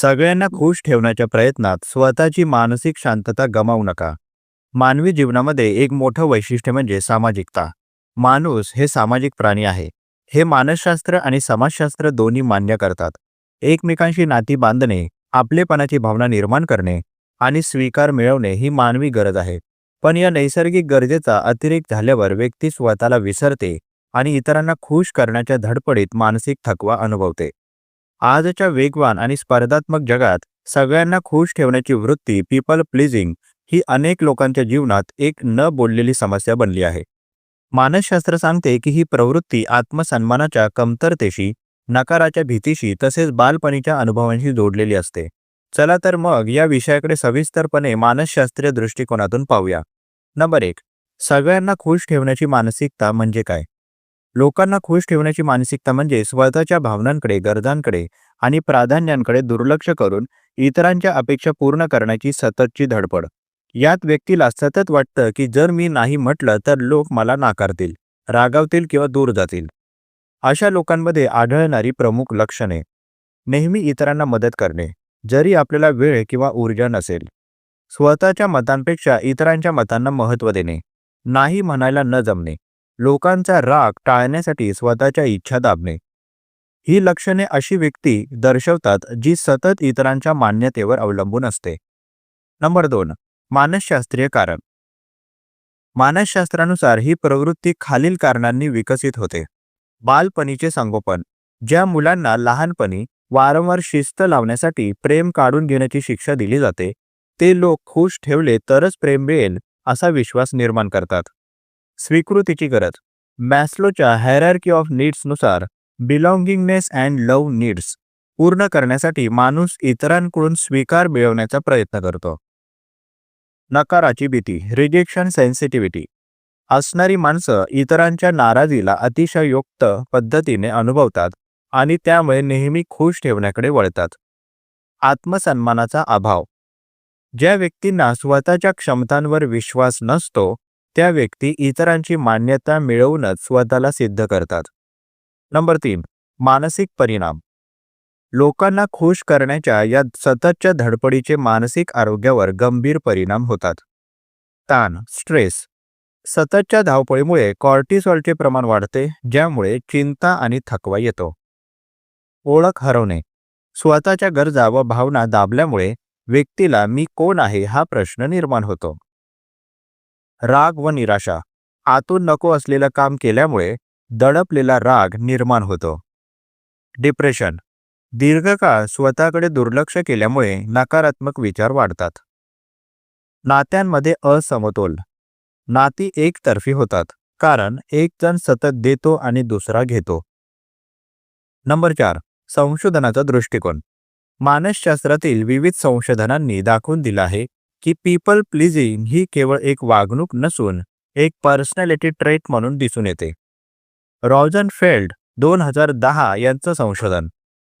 सगळ्यांना खुश ठेवण्याच्या प्रयत्नात स्वतःची मानसिक शांतता गमावू नका. मानवी जीवनामध्ये एक मोठं वैशिष्ट्य म्हणजे सामाजिकता. माणूस हे सामाजिक प्राणी आहे. हे मानसशास्त्र आणि समाजशास्त्र दोन्ही मान्य करतात. एकमेकांशी नाती बांधणे आपलेपणाची भावना निर्माण करणे आणि स्वीकार मिळवणे ही मानवी गरज आहे. पण या नैसर्गिक गरजेचा अतिरेक झाल्यावर व्यक्ती स्वतःला विसरते आणि इतरांना खुश करण्याच्या धडपडीत मानसिक थकवा अनुभवते. आजच्या वेगवान आणि स्पर्धात्मक जगात सगळ्यांना खुश ठेवण्याची वृत्ती पीपल प्लीजिंग ही अनेक लोकांच्या जीवनात एक न बोललेली समस्या बनली आहे. मानसशास्त्र सांगते की ही प्रवृत्ती आत्मसन्मानाच्या कमतरतेशी नकाराच्या भीतीशी तसेच बालपणीच्या अनुभवांशी जोडलेली असते. चला तर मग या विषयाकडे सविस्तरपणे मानसशास्त्रीय दृष्टिकोनातून पाहूया. नंबर एक सगळ्यांना खुश ठेवण्याची मानसिकता म्हणजे काय? लोकांना खुश ठेवण्याची मानसिकता म्हणजे स्वतःच्या भावनांकडे गरजांकडे आणि प्राधान्यांकडे दुर्लक्ष करून इतरांच्या अपेक्षा पूर्ण करण्याची सततची धडपड. यात व्यक्तीला सतत वाटतं की जर मी नाही म्हटलं तर लोक मला नाकारतील रागावतील किंवा दूर जातील. अशा लोकांमध्ये आढळणारी प्रमुख लक्षणे. नेहमी इतरांना मदत करणे. जरी आपल्याला वेळ किंवा ऊर्जा नसेल. स्वतःच्या मतांपेक्षा इतरांच्या मतांना महत्त्व देणे. नाही म्हणायला न जमणे. लोकांचा राग टाळण्यासाठी स्वतःच्या इच्छा दाबणे. ही लक्षणे अशी व्यक्ती दर्शवतात जी सतत इतरांच्या मान्यतेवर अवलंबून असते. नंबर दोन मानसशास्त्रीय कारण. मानसशास्त्रानुसार ही प्रवृत्ती खालील कारणांनी विकसित होते. बालपणीचे संगोपन ज्या मुलांना लहानपणी वारंवार शिस्त लावण्यासाठी प्रेम काढून घेण्याची शिक्षा दिली जाते ते लोक खुश ठेवले तरच प्रेम मिळेल असा विश्वास निर्माण करतात. स्वीकृतीची गरज. मॅस्लोच्या हॅरार्की ऑफ नीड्सनुसार बिलॉंगिंगनेस अँड लव्ह नीड्स पूर्ण करण्यासाठी माणूस इतरांकडून स्वीकार मिळवण्याचा प्रयत्न करतो. नकाराची भीती रिजेक्शन सेन्सिटिव्हिटी असणारी माणसं इतरांच्या नाराजीला अतिशयोक्त पद्धतीने अनुभवतात आणि त्यामुळे नेहमी खुश ठेवण्याकडे वळतात. आत्मसन्मानाचा अभाव. ज्या व्यक्तींना स्वतःच्या क्षमतांवर विश्वास नसतो त्या व्यक्ती इतरांची मान्यता मिळवूनच स्वतःला सिद्ध करतात. नंबर तीन मानसिक परिणाम. लोकांना खुश करण्याच्या या सततच्या धडपडीचे मानसिक आरोग्यावर गंभीर परिणाम होतात. ताण स्ट्रेस. सततच्या धावपळीमुळे कॉर्टिसॉलचे प्रमाण वाढते ज्यामुळे चिंता आणि थकवा येतो. ओळख हरवणे. स्वतःच्या गरजा व भावना दाबल्यामुळे व्यक्तीला मी कोण आहे हा प्रश्न निर्माण होतो. राग व निराशा. आतून नको असलेलं काम केल्यामुळे दडपलेला राग निर्माण होतो. डिप्रेशन. दीर्घकाळ स्वतःकडे दुर्लक्ष केल्यामुळे नकारात्मक विचार वाढतात. नात्यांमध्ये असमतोल. नाती एकतर्फी होतात कारण एक जण सतत देतो आणि दुसरा घेतो. नंबर चार. संशोधनाचा दृष्टिकोन. मानसशास्त्रातील विविध संशोधनांनी दाखवून दिलं आहे की पीपल प्लीजिंग ही केवळ एक वागणूक नसून एक पर्सनॅलिटी ट्रेट म्हणून दिसून येते. रॉजन फेल्ड दोन हजार दहा यांचं संशोधन.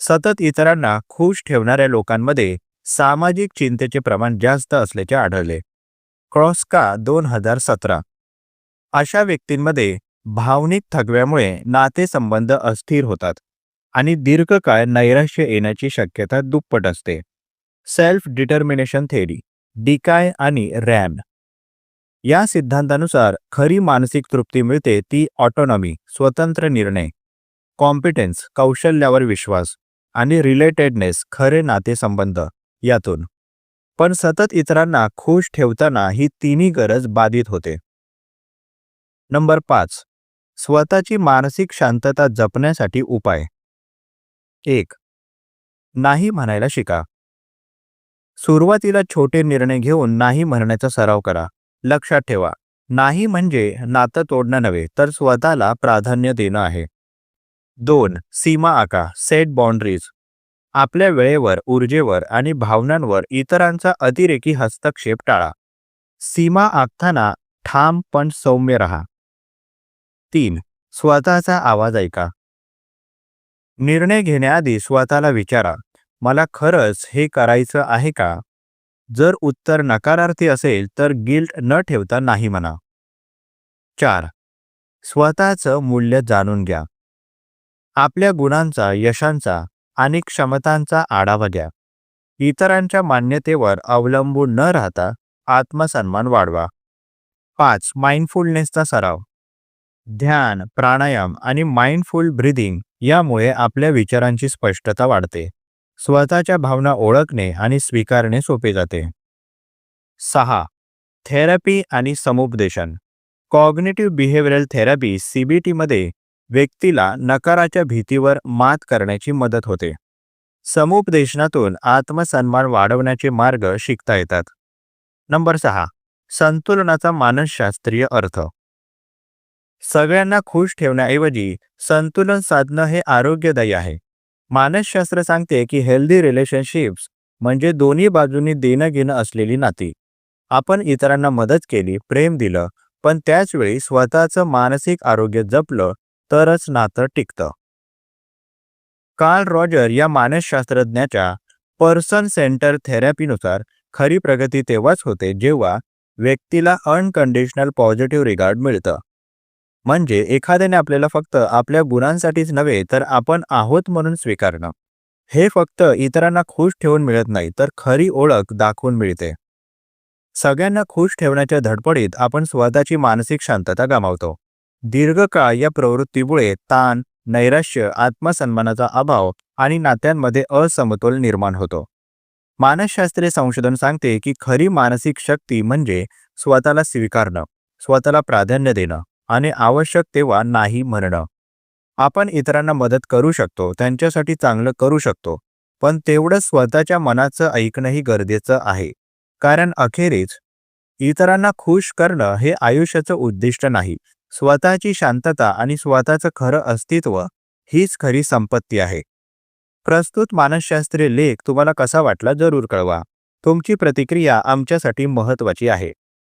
सतत इतरांना खुश ठेवणाऱ्या लोकांमध्ये सामाजिक चिंतेचे प्रमाण जास्त असल्याचे आढळले. क्रॉस्का दोन हजार सतरा. अशा व्यक्तींमध्ये भावनिक थकव्यामुळे नातेसंबंध अस्थिर होतात आणि दीर्घकाळ नैराश्य येण्याची शक्यता दुप्पट असते. सेल्फ डिटर्मिनेशन थेअरी डिकाय आणि रॅम. या सिद्धांतानुसार खरी मानसिक तृप्ती मिळते ती ऑटोनॉमी स्वतंत्र निर्णय कॉम्पिटन्स कौशल्यावर विश्वास आणि रिलेटेडनेस खरे नातेसंबंध यातून. पण सतत इतरांना खुश ठेवताना ही तिन्ही गरज बाधित होते. नंबर पाच. स्वतःची मानसिक शांतता जपण्यासाठी उपाय. एक. नाही म्हणायला शिका. सुरुवातीला छोटे निर्णय घेऊन नाही म्हणण्याचा सराव करा. लक्षात ठेवा. नाही म्हणजे नातं तोडणं नव्हे तर स्वतःला प्राधान्य देणं आहे. दोन सीमा आका. सेट बाउंड्रीज आपल्या वेळेवर ऊर्जेवर आणि भावनांवर इतरांचा अतिरेकी हस्तक्षेप टाळा. सीमा आखताना ठाम पण सौम्य रहा. तीन स्वतःचा आवाज ऐका. निर्णय घेण्याआधी स्वतःला विचारा. मला खरंच हे करायचं आहे का? जर उत्तर नकारार्थी असेल तर गिल्ट न ठेवता नाही म्हणा. चार. स्वतःचं मूल्य जाणून घ्या. आपल्या गुणांचा यशांचा आणि क्षमतांचा आढावा घ्या. इतरांच्या मान्यतेवर अवलंबून न राहता आत्मसन्मान वाढवा. पाच. माइंडफुलनेसचा सराव. ध्यान प्राणायाम आणि माइंडफुल ब्रिदिंग यामुळे आपल्या विचारांची स्पष्टता वाढते. स्वतःच्या भावना ओळखणे आणि स्वीकारणे सोपे जाते. सहा. थेरपी आणि समुपदेशन. कॉग्नेटिव्ह बिहेवियरल थेरपी सीबीटीमध्ये व्यक्तीला नकाराच्या भीतीवर मात करण्याची मदत होते. समुपदेशनातून आत्मसन्मान वाढवण्याचे मार्ग शिकता येतात. नंबर सहा. संतुलनाचा मानसशास्त्रीय अर्थ. सगळ्यांना खुश ठेवण्याऐवजी संतुलन साधणं हे आरोग्यदायी आहे. मानसशास्त्र सांगते की हेल्दी रिलेशनशिप्स म्हणजे दोन्ही बाजूंनी देणं घेणं असलेली नाती. आपण इतरांना मदत केली प्रेम दिलं पण त्याचवेळी स्वतःचं मानसिक आरोग्य जपलं तरच नातं टिकतं. कार्ल रॉजर या मानसशास्त्रज्ञाच्या पर्सन सेंटर थेरपीनुसार खरी प्रगती तेव्हाच होते जेव्हा व्यक्तीला अनकंडिशनल पॉझिटिव्ह रिगार्ड मिळतं. म्हणजे एखाद्याने आपल्याला फक्त आपल्या गुणांसाठीच नव्हे तर आपण आहोत म्हणून स्वीकारणं. हे फक्त इतरांना खुश ठेवून मिळत नाही तर खरी ओळख दाखवून मिळते. सगळ्यांना खुश ठेवण्याच्या धडपडीत आपण स्वतःची मानसिक शांतता गमावतो. दीर्घकाळ या प्रवृत्तीमुळे ताण नैराश्य आत्मसन्मानाचा अभाव आणि नात्यांमध्ये असमतोल निर्माण होतो. मानसशास्त्रीय संशोधन सांगते की खरी मानसिक शक्ती म्हणजे स्वतःला स्वीकारणं स्वतःला प्राधान्य देणं. आणि आवश्यक तेव्हा नाही म्हणणं. आपण इतरांना मदत करू शकतो त्यांच्यासाठी चांगलं करू शकतो पण तेवढं स्वतःच्या मनाचं ऐकणंही गरजेचं आहे. कारण अखेरीस इतरांना खुश करणं हे आयुष्याचं उद्दिष्ट नाही. स्वतःची शांतता आणि स्वतःचं खरं अस्तित्व हीच खरी संपत्ती आहे. प्रस्तुत मानसशास्त्रीय लेख तुम्हाला कसा वाटला जरूर कळवा. तुमची प्रतिक्रिया आमच्यासाठी महत्त्वाची आहे.